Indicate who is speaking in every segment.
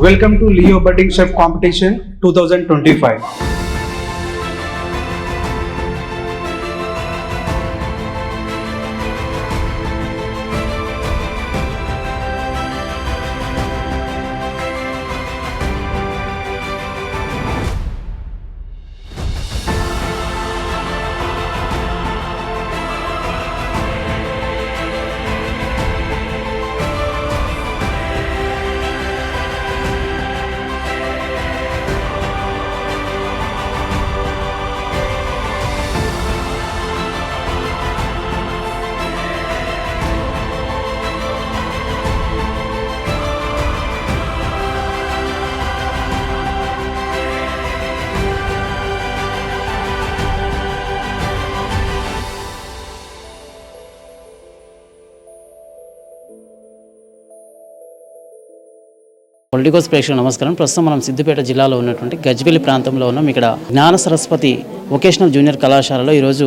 Speaker 1: Welcome to Leo Budding Chef Competition 2025.
Speaker 2: Politicos ప్రేక్షకులు నమస్కారం. ప్రస్తుతం మనం సిద్దిపేట జిల్లాలో ఉన్నటువంటి గజ్వెల్లి ప్రాంతంలో ఉన్నాం. ఇక్కడ జ్ఞాన సరస్వతి వొకేషనల్ జూనియర్ కళాశాలలో ఈరోజు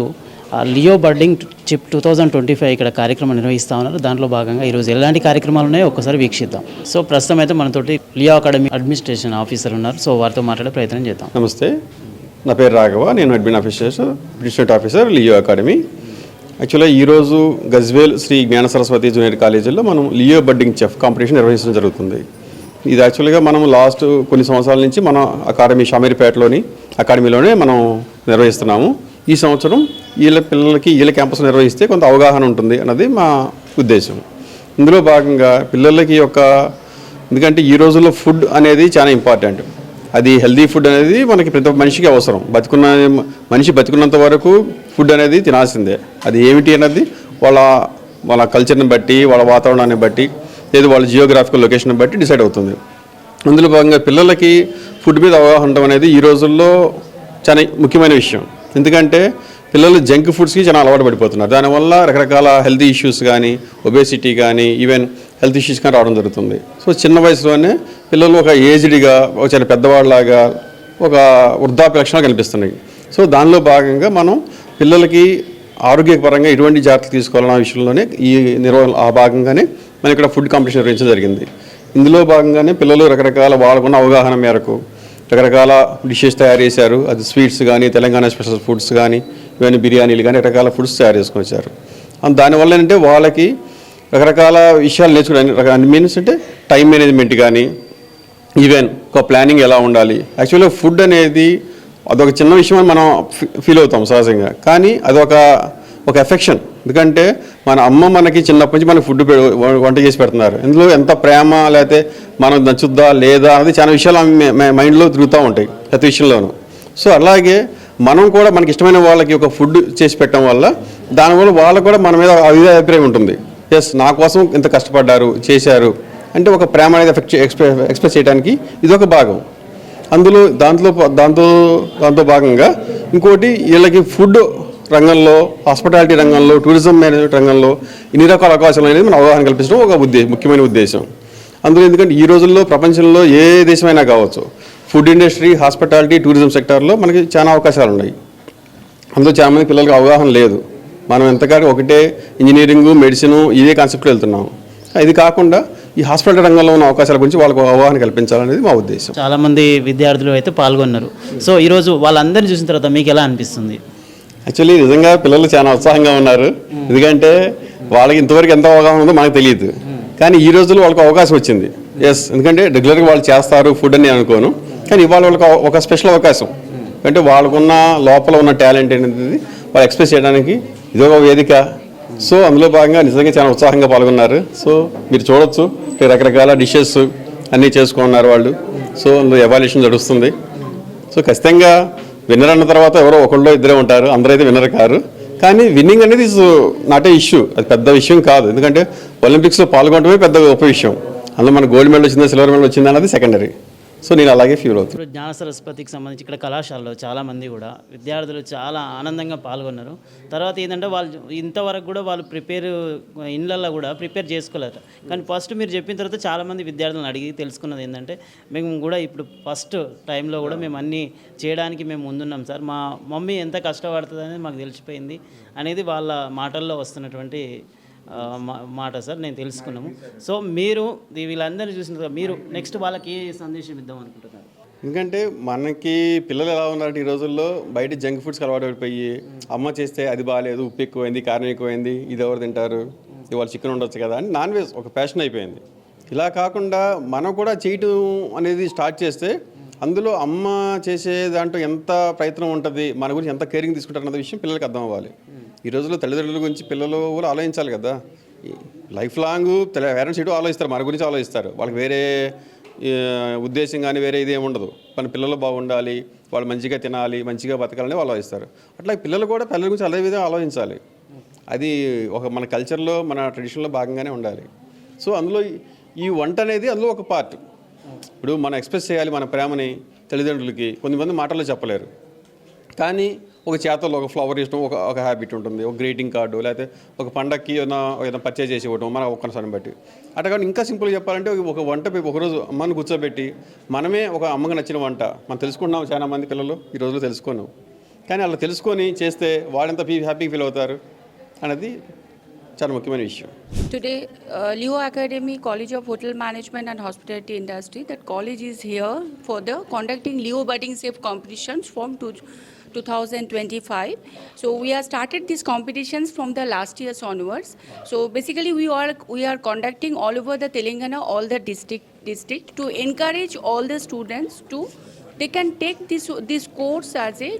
Speaker 2: ఆ, Leo budding chef two thousand twenty five ఇక్కడ కార్యక్రమం నిర్వహిస్తూ ఉన్నారు. దాంట్లో భాగంగా ఈరోజు ఎలాంటి కార్యక్రమాలు ఉన్నాయో ఒక్కసారి వీక్షిద్దాం. సో ప్రస్తుతం అయితే మనతోటి లియో అకాడమీ అడ్మినిస్ట్రేషన్ ఆఫీసర్ ఉన్నారు. సో వారితో మాట్లాడే ప్రయత్నం చేద్దాం.
Speaker 3: నమస్తే. నా పేరు రాఘవ. నేను admin officer district officer Leo academy. యాక్చువల్గా ఈరోజు గజ్వేల్ శ్రీ జ్ఞాన సరస్వతి జూనియర్ కాలేజీలో మనం లియో బర్డింగ్ చెఫ్ కాంపిటీషన్ నిర్వహించడం జరుగుతుంది. ఇది యాక్చువల్గా మనం లాస్ట్ కొన్ని సంవత్సరాల నుంచి మన అకాడమీ షామీర్పేటలోని అకాడమీలోనే మనం నిర్వహిస్తున్నాము. ఈ సంవత్సరం వీళ్ళ పిల్లలకి వీళ్ళ క్యాంపస్ నిర్వహిస్తే కొంత అవగాహన ఉంటుంది అన్నది మా ఉద్దేశం. ఇందులో భాగంగా పిల్లలకి ఒక ఎందుకంటే ఈ రోజుల్లో ఫుడ్ అనేది చాలా ఇంపార్టెంట్ అది హెల్దీ ఫుడ్ అనేది మనకి ప్రతి ఒక్క మనిషికి అవసరం. బతుకున్న మనిషి బతుకున్నంత వరకు ఫుడ్ అనేది తినాల్సిందే. అది ఏమిటి అన్నది వాళ్ళ వాళ్ళ కల్చర్ని బట్టి వాళ్ళ వాతావరణాన్ని బట్టి లేదు వాళ్ళ జియోగ్రాఫికల్ లొకేషన్ బట్టి డిసైడ్ అవుతుంది. అందులో భాగంగా పిల్లలకి ఫుడ్ మీద అవగాహన ఉండడం అనేది ఈ రోజుల్లో చాలా ముఖ్యమైన విషయం. ఎందుకంటే పిల్లలు జంక్ ఫుడ్స్కి చాలా అలవాటు పడిపోతున్నారు. దానివల్ల రకరకాల హెల్తీ ఇష్యూస్ కానీ ఒబేసిటీ కానీ ఈవెన్ హెల్త్ ఇష్యూస్ కానీ రావడం జరుగుతుంది. సో చిన్న వయసులోనే పిల్లలు ఒక ఏజ్డ్గా ఒక చాలా పెద్దవాళ్ళలాగా ఒక వృద్ధాప్య లక్షణాలు కనిపిస్తున్నాయి. సో దానిలో భాగంగా మనం పిల్లలకి ఆరోగ్యపరంగా ఎటువంటి జాగ్రత్తలు తీసుకోవాలన్న విషయంలోనే ఈ నిర్వహణ ఆ భాగంగానే మనం ఇక్కడ ఫుడ్ కాంపిటీషన్ నిర్వహించడం జరిగింది. ఇందులో భాగంగానే పిల్లలు రకరకాల వాళ్ళకున్న అవగాహన మేరకు రకరకాల డిషెస్ తయారు చేశారు. అది స్వీట్స్ కానీ తెలంగాణ స్పెషల్ ఫుడ్స్ కానీ ఇవన్నీ బిర్యానీలు కానీ రకరకాల ఫుడ్స్ తయారు చేసుకొని వచ్చారు. దానివల్ల ఏంటంటే వాళ్ళకి రకరకాల విషయాలు నేర్చుకోవడానికి మీన్స్ అంటే టైం మేనేజ్మెంట్ కానీ ఈవెన్ ఒక ప్లానింగ్ ఎలా ఉండాలి. యాక్చువల్గా ఫుడ్ అనేది అదొక చిన్న విషయం అని మనం ఫీల్ అవుతాం సహజంగా. కానీ అదొక ఒక ఎఫెక్షన్ ఎందుకంటే మన అమ్మ మనకి చిన్నప్పటి నుంచి మనకి ఫుడ్ వంట చేసి పెడుతున్నారు. ఇందులో ఎంత ప్రేమ లేకపోతే మనం నచ్చుద్దా లేదా అనేది చాలా విషయాలు మైండ్లో తిరుగుతూ ఉంటాయి ప్రతి విషయంలోనూ. సో అలాగే మనం కూడా మనకి ఇష్టమైన వాళ్ళకి ఒక ఫుడ్ చేసి పెట్టడం వల్ల దానివల్ల వాళ్ళకు కూడా మన మీద అదే అభిప్రాయం ఉంటుంది. ఎస్ నా కోసం ఇంత కష్టపడ్డారు చేశారు అంటే ఒక ప్రేమ అనేది ఎఫెక్ట్ ఎక్స్ప్రెస్ ఎక్స్ప్రెస్ చేయడానికి ఇది ఒక భాగం. అందులో దాంట్లో దాంతో దాంతో భాగంగా ఇంకోటి వీళ్ళకి ఫుడ్ రంగంలో హాస్పిటాలిటీ రంగంలో టూరిజం మేనేజ్మెంట్ రంగంలో ఇన్ని రకాల అవకాశాలు అనేది మనం అవగాహన కల్పించడం ఒక ఉద్దేశం ముఖ్యమైన ఉద్దేశం. అందులో ఎందుకంటే ఈ రోజుల్లో ప్రపంచంలో ఏ దేశమైనా కావచ్చు ఫుడ్ ఇండస్ట్రీ హాస్పిటాలిటీ టూరిజం సెక్టార్లో మనకి చాలా అవకాశాలు ఉన్నాయి. అందులో చాలా మంది పిల్లలకి అవగాహన లేదు. మనం ఎంతకాడికి ఒకటే ఇంజనీరింగు మెడిసిన్ ఇదే కాన్సెప్ట్లో వెళ్తున్నాం. ఇది కాకుండా ఈ హాస్పిటల్ రంగంలో ఉన్న అవకాశాల గురించి వాళ్ళకు అవగాహన కల్పించాలనేది మా ఉద్దేశం.
Speaker 2: చాలామంది విద్యార్థులు అయితే పాల్గొన్నారు. సో ఈరోజు వాళ్ళందరినీ చూసిన తర్వాత మీకు ఎలా అనిపిస్తుంది?
Speaker 3: యాక్చువల్లీ నిజంగా పిల్లలు చాలా ఉత్సాహంగా ఉన్నారు. ఎందుకంటే వాళ్ళకి ఇంతవరకు ఎంత అవగాహన ఉందో మనకు తెలియదు. కానీ ఈ రోజుల్లో వాళ్ళకి అవకాశం వచ్చింది. ఎస్ ఎందుకంటే రెగ్యులర్గా వాళ్ళు చేస్తారు ఫుడ్ అని అనుకోను. కానీ ఇవాళ వాళ్ళకి ఒక స్పెషల్ అవకాశం. అంటే వాళ్ళకున్న లోపల ఉన్న టాలెంట్ అనేది వాళ్ళు ఎక్స్ప్రెస్ చేయడానికి ఇది ఒక వేదిక సో అందులో భాగంగా నిజంగా చాలా ఉత్సాహంగా పాల్గొన్నారు. సో మీరు చూడొచ్చు. రకరకాల డిషెస్ అన్నీ చేసుకున్నారు వాళ్ళు. సో అందులో ఎవాల్యూషన్ నడుస్తుంది సో ఖచ్చితంగా విన్నర్ అన్న తర్వాత ఎవరో ఒకళ్ళో ఇద్దరే ఉంటారు అందరైతే విన్నర్ కారు. కానీ విన్నింగ్ అనేది ఇస్ నాట్ ఏ ఇష్యూ అది పెద్ద విషయం కాదు. ఎందుకంటే ఒలింపిక్స్లో పాల్గొనడమే పెద్ద గొప్ప విషయం. అందులో మన గోల్డ్ మెడల్ వచ్చిందా సిల్వర్ మెడల్ వచ్చిందా అనేది సెకండరీ సో నేను అలాగే ఫీల్ అవుతాను
Speaker 2: ఇప్పుడు జ్ఞాన సరస్వతికి సంబంధించి ఇక్కడ కళాశాలలో చాలామంది కూడా విద్యార్థులు చాలా ఆనందంగా పాల్గొన్నారు. తర్వాత ఏంటంటే వాళ్ళు ఇంతవరకు కూడా వాళ్ళు ప్రిపేర్ ఇళ్ళల్లో కూడా ప్రిపేర్ చేసుకోలేరు. కానీ ఫస్ట్ మీరు చెప్పిన తర్వాత చాలామంది విద్యార్థులను అడిగి తెలుసుకున్నది ఏంటంటే మేము కూడా ఇప్పుడు ఫస్ట్ టైంలో కూడా మేము అన్నీ చేయడానికి మేము ముందున్నాం సార్. మా మమ్మీ ఎంత కష్టపడుతుంది అనేది మాకు తెలిసిపోయింది. అనేది వాళ్ళ మాటల్లో వస్తున్నటువంటి మాట సార్ నేను తెలుసుకున్నాము. సో మీరు వీళ్ళందరినీ చూసిన మీరు నెక్స్ట్ వాళ్ళకి ఏ సందేశం ఇద్దాం అనుకుంటున్నారు?
Speaker 3: ఎందుకంటే మనకి పిల్లలు ఎలా ఉన్నారంటే ఈ రోజుల్లో బయట జంక్ ఫుడ్స్ అలవాటు పడిపోయి అమ్మ చేస్తే అది బాగాలేదు ఉప్పు ఎక్కువైంది కారం ఎక్కువైంది ఇది ఎవరు తింటారు? ఇవాళ చికెన్ ఉండొచ్చు కదా అని నాన్ వెజ్ ఒక ప్యాషన్ అయిపోయింది. ఇలా కాకుండా మనం కూడా చేయటం అనేది స్టార్ట్ చేస్తే అందులో అమ్మ చేసే దాంట్లో ఎంత ప్రయత్నం ఉంటుంది మన గురించి ఎంత కేరింగ్ తీసుకుంటారు అన్న విషయం పిల్లలకి అర్థం అవ్వాలి. ఈ రోజుల్లో తల్లిదండ్రుల గురించి పిల్లలు కూడా ఆలోచించాలి కదా. లైఫ్ లాంగ్ పేరెంట్స్ ఇటు ఆలోచిస్తారు మన గురించి ఆలోచిస్తారు. వాళ్ళకి వేరే ఉద్దేశం కానీ వేరే ఇది ఉండదు. మన పిల్లలు బాగుండాలి వాళ్ళు మంచిగా తినాలి మంచిగా బతకాలని ఆలోచిస్తారు. అట్లా పిల్లలు కూడా పిల్లల గురించి అదే విధంగా ఆలోచించాలి. అది ఒక మన కల్చర్లో మన ట్రెడిషన్లో భాగంగానే ఉండాలి. సో అందులో ఈ- ఈ వంట అనేది అందులో ఒక పార్ట్. ఇప్పుడు మనం ఎక్స్ప్రెస్ చేయాలి మన ప్రేమని తల్లిదండ్రులకి. కొంతమంది మాటల్లో చెప్పలేరు. కానీ ఒక చేతల్లో ఒక ఫ్లవర్ ఇష్టం ఒక ఒక హ్యాబిట్ ఉంటుంది. ఒక గ్రీటింగ్ కార్డు లేకపోతే ఒక పండక్కి ఏదైనా ఏదైనా పర్చేజ్ చేసి ఇవ్వడం మన ఒక్కసారి బట్టి. అట్లా కానీ ఇంకా సింపుల్గా చెప్పాలంటే ఒక- వంట ఒకరోజు అమ్మని కూర్చోబెట్టి మనమే ఒక అమ్మకి నచ్చిన వంట. మనం తెలుసుకున్నాం చాలా మంది పిల్లలు ఈ రోజులో తెలుసుకున్నాం కానీ అలా తెలుసుకొని చేస్తే వాళ్ళంత ఫీ హ్యాపీ ఫీల్ అవుతారు అనేది చాలా ముఖ్యమైన విషయం.
Speaker 4: Today Leo academy college of hotel management and hospitality industry that college college here for the the Leo budding chef competitions from two 2025. So we have started these competitions from the last years onwards. So basically, we are we are conducting all over the Telangana, all the district district to encourage all the students to they can take this this course as a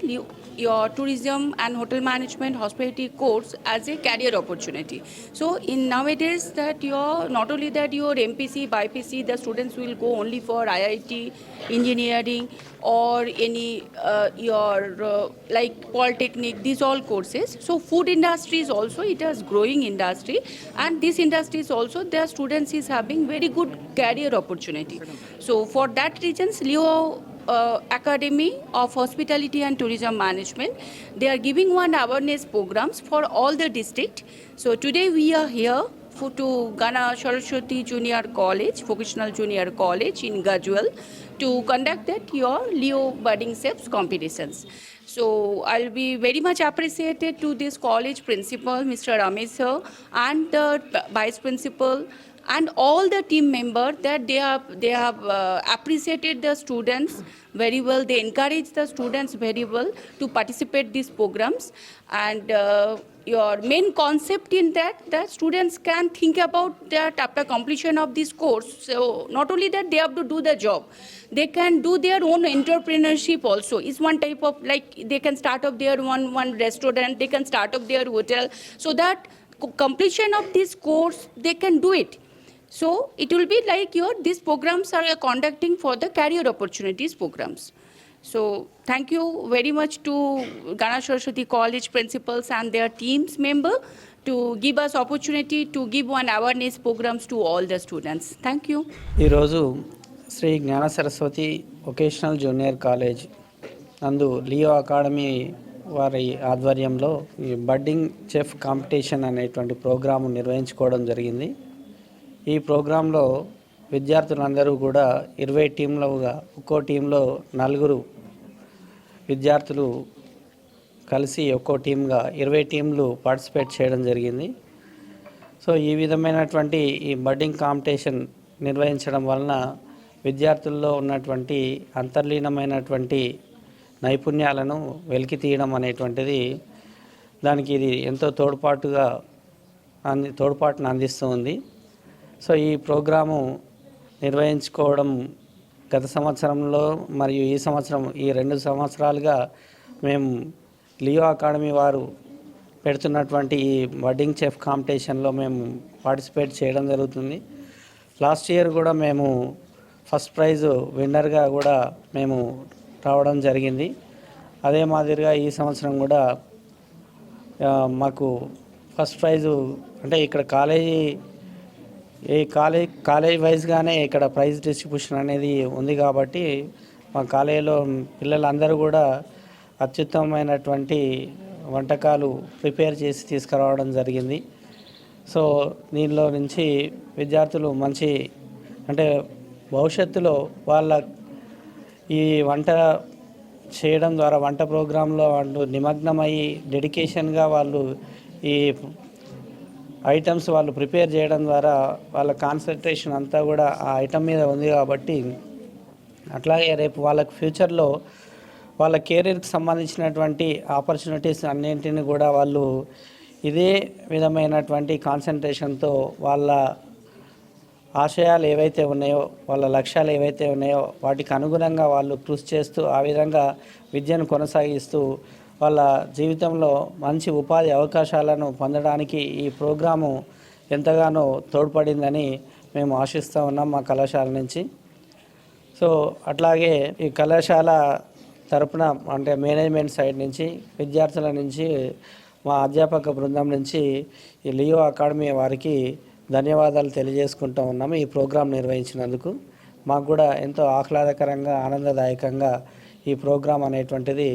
Speaker 4: your tourism and hotel management hospitality course as a career opportunity. So in nowadays that your not only that your mpc bypc the students will go only for iit engineering or any uh, your uh, like polytechnic these all courses. So food industry is also it is growing industry and this industry is also their students is having very good career opportunity. So for that reasons leo uh, Academy of Hospitality and Tourism Management. They are giving one awareness programs for all the district. So today we are here for to Gana Saraswati Junior College, Vocational Junior College in Gajwal to conduct that your Leo Budding Steps competitions. So I'll be very much appreciated to this college principal, Mr. Ramesh and the vice principal and all the team members that they have they have uh, appreciated the students very well. They encourage the students very well to participate these programs. And uh, your main concept in that the students can think about that after completion of this course. So not only that they have to do the job. They can do their own entrepreneurship also. Is one type of like they can start up their one one restaurant. They can start up their hotel. So that completion of this course they can do it so it will be like your these programs are conducting for the career opportunities programs. So thank you very much to Ganesh Saraswati College principals and their teams member to give us opportunity to give one awareness programs to all the students. Thank you.
Speaker 5: ఈరోజు Shri Gnana Saraswati vocational junior college నందు Leo academy వారి ఆధ్వర్యంలో ఈ budding chef competition అనేటువంటి programme నిర్వహించుకోవడం జరిగింది ఈ ప్రోగ్రాంలో విద్యార్థులందరూ కూడా ఇరవై టీంలుగా ఒక్కో టీంలో నలుగురు విద్యార్థులు కలిసి ఒక్కో టీంగా ఇరవై టీంలు పార్టిసిపేట్ చేయడం జరిగింది. సో ఈ విధమైనటువంటి ఈ బడ్డింగ్ కాంపిటీషన్ నిర్వహించడం వలన విద్యార్థుల్లో ఉన్నటువంటి అంతర్లీనమైనటువంటి నైపుణ్యాలను వెలికి తీయడం అనేటువంటిది దానికి ఇది ఎంతో తోడ్పాటుగా అంది తోడ్పాటును అందిస్తూ ఉంది. సో ఈ ప్రోగ్రాము నిర్వహించుకోవడం గత సంవత్సరంలో మరియు ఈ సంవత్సరం ఈ రెండు సంవత్సరాలుగా మేము లియో అకాడమీ వారు పెడుతున్నటువంటి ఈ వడ్డింగ్ చెఫ్ కాంపిటీషన్లో మేము పార్టిసిపేట్ చేయడం జరుగుతుంది. లాస్ట్ ఇయర్ కూడా మేము ఫస్ట్ ప్రైజ్ విన్నర్గా కూడా మేము రావడం జరిగింది. అదే మాదిరిగా ఈ సంవత్సరం కూడా మాకు ఫస్ట్ ప్రైజు అంటే ఇక్కడ కాలేజీ ఈ కాలేజ్ కాలేజ్ వైజ్గానే ఇక్కడ ప్రైజ్ డిస్ట్రిబ్యూషన్ అనేది ఉంది కాబట్టి మా కాలేజీలో పిల్లలందరూ కూడా అత్యుత్తమమైనటువంటి వంటకాలు ప్రిపేర్ చేసి తీసుకురావడం జరిగింది. సో దీనిలో నుంచి విద్యార్థులు మంచి అంటే భవిష్యత్తులో వాళ్ళ ఈ వంట చేయడం ద్వారా వంట ప్రోగ్రాంలో వాళ్ళు నిమగ్నమయ్యి డెడికేషన్గా వాళ్ళు ఈ ఐటమ్స్ వాళ్ళు ప్రిపేర్ చేయడం ద్వారా వాళ్ళ కాన్సన్ట్రేషన్ అంతా కూడా ఆ ఐటమ్ మీద ఉంది కాబట్టి అట్లాగే రేపు వాళ్ళకి ఫ్యూచర్లో వాళ్ళ కెరీర్కి సంబంధించినటువంటి ఆపర్చునిటీస్ అన్నింటిని కూడా వాళ్ళు ఇదే విధమైనటువంటి కాన్సన్ట్రేషన్తో వాళ్ళ ఆశయాలు ఏవైతే ఉన్నాయో వాళ్ళ లక్ష్యాలు ఏవైతే ఉన్నాయో వాటికి అనుగుణంగా వాళ్ళు కృషి చేస్తూ ఆ విధంగా విద్యను కొనసాగిస్తూ వాళ్ళ జీవితంలో మంచి ఉపాధి అవకాశాలను పొందడానికి ఈ ప్రోగ్రాము ఎంతగానో తోడ్పడిందని మేము ఆశిస్తూ ఉన్నాం మా కళాశాల నుంచి. సో అట్లాగే ఈ కళాశాల తరపున అంటే మేనేజ్మెంట్ సైడ్ నుంచి విద్యార్థుల నుంచి మా అధ్యాపక బృందం నుంచి ఈ లియో అకాడమీ వారికి ధన్యవాదాలు తెలియజేసుకుంటూ ఉన్నాము ఈ ప్రోగ్రాం నిర్వహించినందుకు. మాకు కూడా ఎంతో ఆహ్లాదకరంగా ఆనందదాయకంగా ఈ ప్రోగ్రాం అనేటువంటిది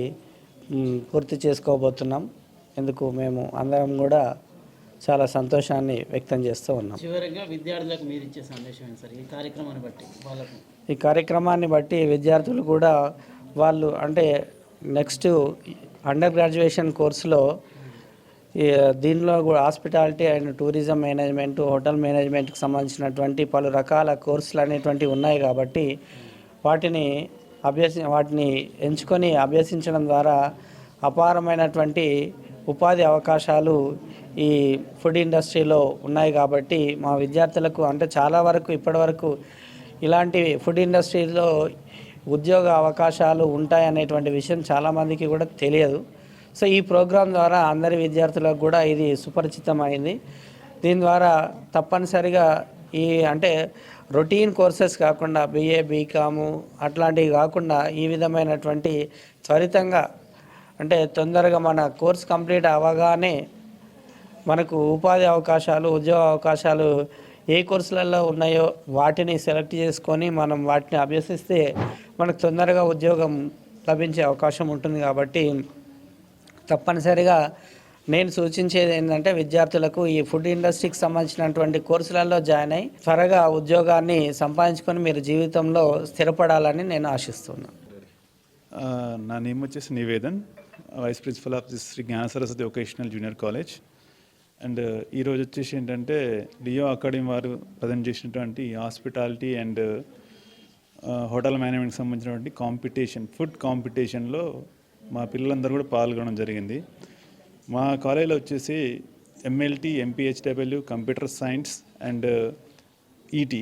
Speaker 5: పూర్తి చేసుకోబోతున్నాం. ఎందుకు మేము అందరం కూడా చాలా సంతోషాన్ని వ్యక్తం చేస్తూ ఉన్నాం.
Speaker 2: చివరిగా విద్యార్థులకు మీరు ఇచ్చే సందేశం సార్? ఈ కార్యక్రమాన్ని బట్టి వాళ్ళకు.
Speaker 5: ఈ కార్యక్రమాన్ని బట్టి విద్యార్థులు కూడా వాళ్ళు అంటే నెక్స్ట్ అండర్ గ్రాడ్యుయేషన్ కోర్సులో దీనిలో కూడా hospitality and tourism management hotel మేనేజ్మెంట్కి సంబంధించినటువంటి పలు రకాల కోర్సులు అనేటువంటివి ఉన్నాయి కాబట్టి వాటిని అభ్యసి వాటిని ఎంచుకొని అభ్యసించడం ద్వారా అపారమైనటువంటి ఉపాధి అవకాశాలు ఈ ఫుడ్ ఇండస్ట్రీలో ఉన్నాయి కాబట్టి మా విద్యార్థులకు అంటే చాలా వరకు ఇప్పటివరకు ఇలాంటి ఫుడ్ ఇండస్ట్రీలో ఉద్యోగ అవకాశాలు ఉంటాయనేటువంటి విషయం చాలామందికి కూడా తెలియదు. సో ఈ ప్రోగ్రాం ద్వారా అందరి విద్యార్థులకు కూడా ఇది సుపరిచితమైంది. దీని ద్వారా తప్పనిసరిగా ఈ అంటే రొటీన్ కోర్సెస్ కాకుండా బిఏ బీకాము అట్లాంటివి కాకుండా ఈ విధమైనటువంటి త్వరితంగా అంటే తొందరగా మన కోర్స్ కంప్లీట్ అవ్వగానే మనకు ఉపాధి అవకాశాలు ఉద్యోగ అవకాశాలు ఏ కోర్సులలో ఉన్నాయో వాటిని సెలెక్ట్ చేసుకొని మనం వాటిని అభ్యసిస్తే మనకు తొందరగా ఉద్యోగం లభించే అవకాశం ఉంటుంది కాబట్టి తప్పనిసరిగా నేను సూచించేది ఏంటంటే విద్యార్థులకు ఈ ఫుడ్ ఇండస్ట్రీకి సంబంధించినటువంటి కోర్సులలో జాయిన్ అయ్యి త్వరగా ఉద్యోగాన్ని సంపాదించుకొని మీరు జీవితంలో స్థిరపడాలని నేను ఆశిస్తున్నాను.
Speaker 6: Uh, నా నేమ్ వచ్చేసి Nivedan vice principal of Shri Gnana Saraswati vocational junior college and ఈరోజు వచ్చేసి ఏంటంటే డియో అకాడమీ వారు ప్రజెంట్ చేసినటువంటి హాస్పిటాలిటీ అండ్ uh, హోటల్ మేనేజ్మెంట్కి సంబంధించినటువంటి కాంపిటీషన్ ఫుడ్ కాంపిటీషన్లో మా పిల్లలందరూ కూడా పాల్గొనడం జరిగింది. మా కాలేజీలో వచ్చేసి MLT MPHW computer science and ET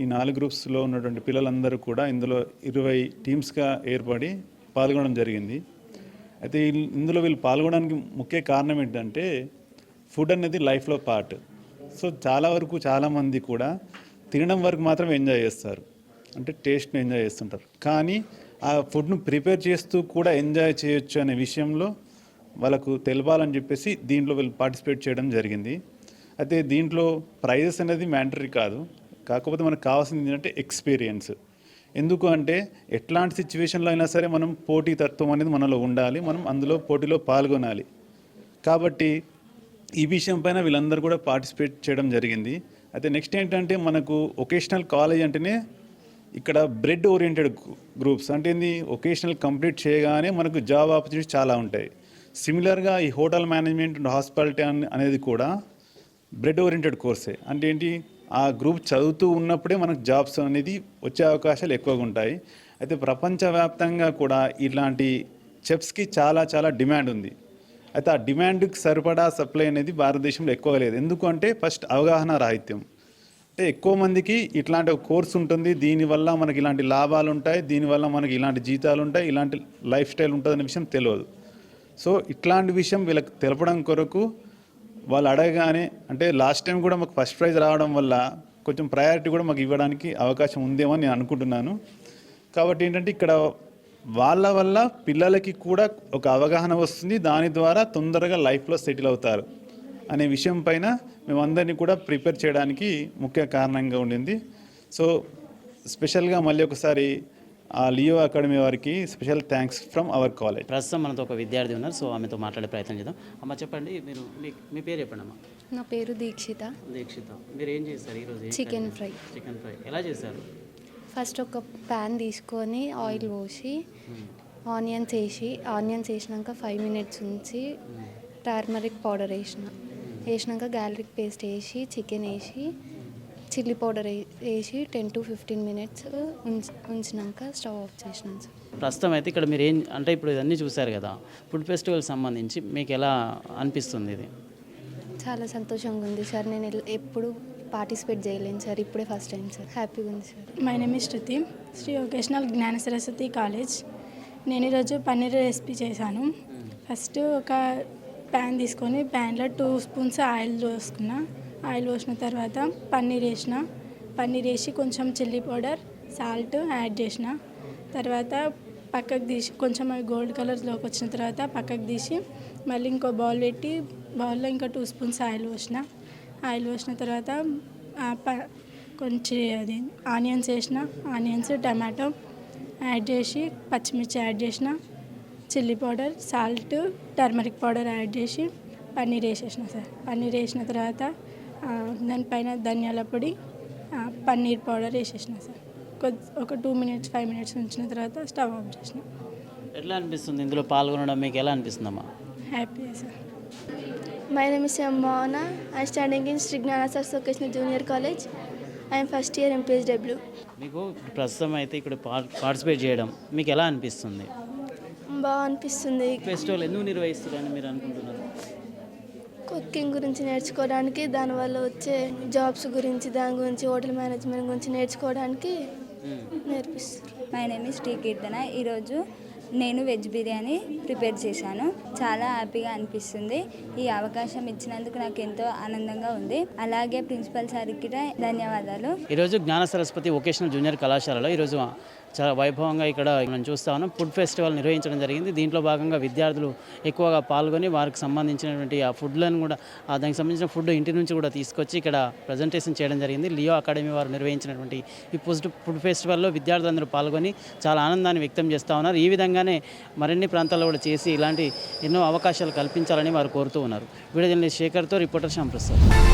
Speaker 6: ఈ నాలుగు గ్రూప్స్లో ఉన్నటువంటి పిల్లలందరూ కూడా ఇందులో ఇరవై టీమ్స్గా ఏర్పడి పాల్గొనడం జరిగింది. అయితే ఇందులో వీళ్ళు పాల్గొనడానికి ముఖ్య కారణం ఏంటంటే ఫుడ్ అనేది లైఫ్లో పార్ట్ సో చాలా వరకు చాలామంది కూడా తినడం వరకు మాత్రం ఎంజాయ్ చేస్తారు. అంటే టేస్ట్ని ఎంజాయ్ చేస్తుంటారు. కానీ ఆ ఫుడ్ను ప్రిపేర్ చేస్తూ కూడా ఎంజాయ్ చేయొచ్చు అనే విషయంలో వాళ్ళకు తెలపాలని చెప్పేసి దీంట్లో వీళ్ళు పార్టిసిపేట్ చేయడం జరిగింది. అయితే దీంట్లో ప్రైజెస్ అనేది మ్యాండరీ కాదు. కాకపోతే మనకు కావాల్సింది ఏంటంటే ఎక్స్పీరియన్స్ ఎందుకు అంటే ఎట్లాంటి సిచ్యువేషన్లో అయినా సరే మనం పోటీ తత్వం అనేది మనలో ఉండాలి. మనం అందులో పోటీలో పాల్గొనాలి. కాబట్టి ఈ విషయం పైన వీళ్ళందరూ కూడా పార్టిసిపేట్ చేయడం జరిగింది. అయితే నెక్స్ట్ ఏంటంటే మనకు ఒకేషనల్ కాలేజ్ అంటేనే ఇక్కడ బ్రెడ్ ఓరియంటెడ్ గ్రూప్స్ అంటే ఏంది? ఒకేషనల్ కంప్లీట్ చేయగానే మనకు జాబ్ ఆపర్చునిటీస్ చాలా ఉంటాయి. సిమిలర్గా ఈ హోటల్ మేనేజ్మెంట్ అండ్ హాస్పిటాలిటీ అనేది కూడా బ్రెడ్ ఓరియంటెడ్ కోర్సే. అంటే ఏంటి? ఆ గ్రూప్ చదువుతూ ఉన్నప్పుడే మనకు జాబ్స్ అనేది వచ్చే అవకాశాలు ఎక్కువగా ఉంటాయి. అయితే ప్రపంచవ్యాప్తంగా కూడా ఇలాంటి చెప్స్కి చాలా చాలా డిమాండ్ ఉంది. అయితే ఆ డిమాండ్కి సరిపడా సప్లై అనేది భారతదేశంలో ఎక్కువగా లేదు. ఎందుకంటే ఫస్ట్ అవగాహన రాహిత్యం. అంటే ఎక్కువ మందికి ఇట్లాంటి ఒక కోర్స్ ఉంటుంది. దీనివల్ల మనకి ఇలాంటి లాభాలు ఉంటాయి. దీనివల్ల మనకి ఇలాంటి జీతాలు ఉంటాయి. ఇలాంటి లైఫ్ స్టైల్ ఉంటుంది అనే విషయం తెలియదు. సో ఇట్లాంటి విషయం వీళ్ళకి తెలపడం కొరకు వాళ్ళు అడగగానే అంటే లాస్ట్ టైం కూడా మాకు ఫస్ట్ ప్రైజ్ రావడం వల్ల కొంచెం ప్రయారిటీ కూడా మాకు ఇవ్వడానికి అవకాశం ఉందేమో అని నేను అనుకుంటున్నాను. కాబట్టి ఏంటంటే ఇక్కడ వాళ్ళ వల్ల పిల్లలకి కూడా ఒక అవగాహన వస్తుంది. దాని ద్వారా తొందరగా లైఫ్లో సెటిల్ అవుతారు అనే విషయం పైన మేమందరినీ కూడా ప్రిపేర్ చేయడానికి ముఖ్య కారణంగా ఉండింది. సో స్పెషల్గా మళ్ళీ ఒకసారి ఆ లియో అకాడమీ వారికి special thanks from our college.
Speaker 2: ప్రస్తుతం మనతో ఒక విద్యార్థి ఉన్నారు సో ఆమెతో మాట్లాడే ప్రయత్నం చేద్దాం. అమ్మ చెప్పండి మీరు మీ పేరు చెప్పండి అమ్మ
Speaker 7: నా పేరు దీక్షిత.
Speaker 2: దీక్షిత. మీరు ఏం చేస్తారు ఈరోజు?
Speaker 7: చికెన్ ఫ్రై
Speaker 2: చికెన్ ఫ్రై ఎలా చేశారు?
Speaker 7: ఫస్ట్ ఒక ప్యాన్ తీసుకొని ఆయిల్ పోసి ఆనియన్స్ వేసి ఆనియన్స్ వేసినాక ఫైవ్ మినిట్స్ ఉంచి టర్మరిక్ పౌడర్ వేసిన. వేసినాక గ్యాలరిక్ పేస్ట్ వేసి చికెన్ వేసి చిల్లీ పౌడర్ వేసి టెన్ టు ఫిఫ్టీన్ మినిట్స్ ఉంచి ఉంచినాక స్టవ్ ఆఫ్ చేసినాను సార్.
Speaker 2: ప్రస్తుతం అయితే ఇక్కడ మీరు ఏం అంటే ఇప్పుడు ఇవన్నీ చూశారు కదా ఫుడ్ ఫెస్టివల్ సంబంధించి మీకు ఎలా అనిపిస్తుంది ఇది?
Speaker 7: చాలా సంతోషంగా ఉంది సార్. నేను ఎప్పుడు పార్టిసిపేట్ చేయలేను సార్. ఇప్పుడే ఫస్ట్ టైం సార్. హ్యాపీగా ఉంది sir.
Speaker 8: My name is Shruti Shri vocational Gnana Saraswati college నేను ఈరోజు పన్నీర్ రెసిపీ చేశాను. ఫస్ట్ ఒక ప్యాన్ తీసుకొని ప్యాన్లో టూ స్పూన్స్ ఆయిల్ పోసుకున్నా. ఆయిల్ పోసిన తర్వాత పన్నీర్ వేసిన. పన్నీర్ వేసి కొంచెం చిల్లీ పౌడర్ సాల్ట్ యాడ్ చేసిన. తర్వాత పక్కకు తీసి కొంచెం అవి గోల్డ్ కలర్లోకి వచ్చిన తర్వాత పక్కకు తీసి మళ్ళీ ఇంకో బౌల్ పెట్టి బౌల్లో ఇంకా టూ స్పూన్స్ ఆయిల్ పోసిన. ఆయిల్ పోసిన తర్వాత ప- కొంచెం అది ఆనియన్స్ వేసిన. ఆనియన్స్ టమాటో యాడ్ చేసి పచ్చిమిర్చి యాడ్ చేసిన. Chilli powder salt turmeric powder add చేసి పన్నీర్ వేసేసిన సార్. పన్నీర్ వేసిన తర్వాత దానిపైన ధనియాల పొడి ఆ, పన్నీర్ పౌడర్ వేసేసిన సార్. కొద్ది ఒక టూ మినిట్స్ ఫైవ్ మినిట్స్ ఉంచిన తర్వాత స్టవ్ ఆఫ్ చేసిన.
Speaker 2: ఎట్లా అనిపిస్తుంది? ఇందులో పాల్గొనడం మీకు ఎలా అనిపిస్తుందమ్మా?
Speaker 8: Happy sir.
Speaker 9: Name is Shamana. I'm studying in Sri Gnanasar Vocational Junior College. I am first year MPSW.
Speaker 2: మీకు ప్రస్తుతం అయితే ఇక్కడ పార్- పార్టిసిపేట్ చేయడం మీకు ఎలా అనిపిస్తుంది?
Speaker 9: బాగా అనిపిస్తుంది.
Speaker 2: ఫెస్టివల్ ఎందుకు నిర్వహిస్తారని మీరు అనుకుంటున్నారు?
Speaker 9: కుకింగ్ గురించి నేర్చుకోవడానికి దానివల్ల వచ్చే జాబ్స్ గురించి దాని గురించి హోటల్ మేనేజ్మెంట్ గురించి నేర్చుకోవడానికి నేర్పిస్తారు.
Speaker 10: My name is T Keerthana ఈరోజు నేను వెజ్ బిర్యానీ ప్రిపేర్ చేశాను. చాలా హ్యాపీగా అనిపిస్తుంది. ఈ అవకాశం ఇచ్చినందుకు నాకు ఎంతో ఆనందంగా ఉంది. అలాగే ప్రిన్సిపల్ సార్కి ధన్యవాదాలు.
Speaker 2: ఈరోజు జ్ఞాన సరస్వతి వొకేషనల్ జూనియర్ కళాశాలలో ఈరోజు చాలా వైభవంగా ఇక్కడ మనం చూస్తా ఉన్నాం. ఫుడ్ ఫెస్టివల్ నిర్వహించడం జరిగింది. దీంట్లో భాగంగా విద్యార్థులు ఎక్కువగా పాల్గొని వారికి సంబంధించినటువంటి ఆ ఫుడ్లను కూడా దానికి సంబంధించిన ఫుడ్ ఇంటి నుంచి కూడా తీసుకొచ్చి ఇక్కడ ప్రజెంటేషన్ చేయడం జరిగింది. లియో అకాడమీ వారు నిర్వహించినటువంటి ఈ ఫుడ్ ఫుడ్ ఫెస్టివల్లో విద్యార్థులందరూ పాల్గొని చాలా ఆనందాన్ని వ్యక్తం చేస్తూ ఉన్నారు. ఈ విధంగానే మరిన్ని ప్రాంతాల్లో కూడా చేసి ఇలాంటి ఎన్నో అవకాశాలు కల్పించాలని వారు కోరుతూ ఉన్నారు. Video journalist శేఖర్తో reporter
Speaker 11: Shyamprasad